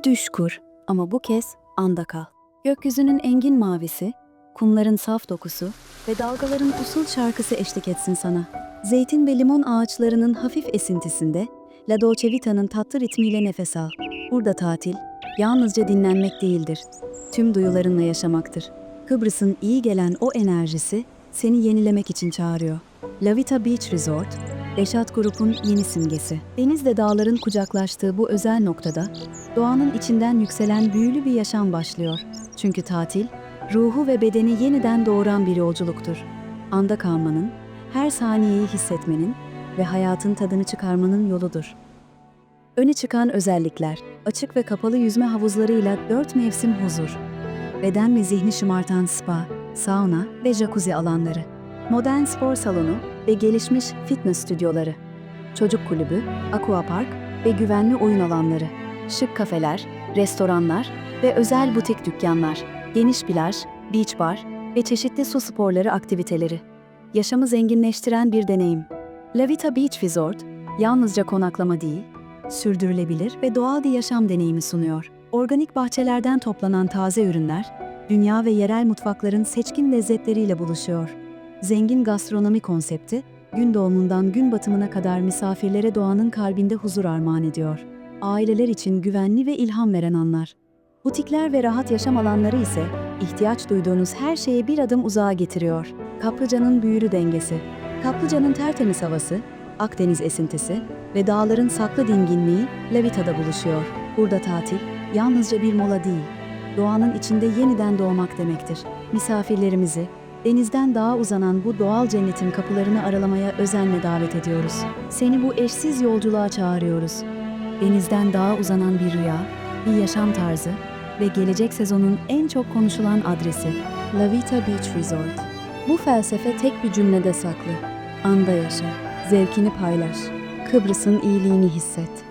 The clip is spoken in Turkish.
Bir düş kur ama bu kez anda kal. Gökyüzünün engin mavisi, kumların saf dokusu ve dalgaların usul şarkısı eşlik etsin sana. Zeytin ve limon ağaçlarının hafif esintisinde La Dolce Vita'nın tatlı ritmiyle nefes al. Burada tatil, yalnızca dinlenmek değildir. Tüm duyularınla yaşamaktır. Kıbrıs'ın iyi gelen o enerjisi seni yenilemek için çağırıyor. La Vita Beach Resort, Reşat Grup'un yeni simgesi. Denizle dağların kucaklaştığı bu özel noktada doğanın içinden yükselen büyülü bir yaşam başlıyor. Çünkü tatil, ruhu ve bedeni yeniden doğuran bir yolculuktur. Anda kalmanın, her saniyeyi hissetmenin ve hayatın tadını çıkarmanın yoludur. Öne çıkan özellikler, açık ve kapalı yüzme havuzlarıyla dört mevsim huzur, beden ve zihni şımartan spa, sauna ve jacuzzi alanları, modern spor salonu ve gelişmiş fitness stüdyoları, çocuk kulübü, aquapark ve güvenli oyun alanları, şık kafeler, restoranlar ve özel butik dükkanlar, geniş plaj, beach bar ve çeşitli su sporları aktiviteleri. Yaşamı zenginleştiren bir deneyim. La Vita Beach Resort, yalnızca konaklama değil, sürdürülebilir ve doğal bir yaşam deneyimi sunuyor. Organik bahçelerden toplanan taze ürünler, dünya ve yerel mutfakların seçkin lezzetleriyle buluşuyor. Zengin gastronomi konsepti, gün doğumundan gün batımına kadar misafirlere doğanın kalbinde huzur armağan ediyor. Aileler için güvenli ve ilham veren anlar. Butikler ve rahat yaşam alanları ise ihtiyaç duyduğunuz her şeyi bir adım uzağa getiriyor. Kaplıca'nın büyülü dengesi. Kaplıca'nın tertemiz havası, Akdeniz esintisi ve dağların saklı dinginliği Levita'da buluşuyor. Burada tatil yalnızca bir mola değil, doğanın içinde yeniden doğmak demektir. Misafirlerimizi denizden dağa uzanan bu doğal cennetin kapılarını aralamaya özenle davet ediyoruz. Seni bu eşsiz yolculuğa çağırıyoruz. Denizden dağa uzanan bir rüya, bir yaşam tarzı ve gelecek sezonun en çok konuşulan adresi La Vita Beach Resort. Bu felsefe tek bir cümlede saklı. Anda yaşa, zevkini paylaş, Kıbrıs'ın iyiliğini hisset.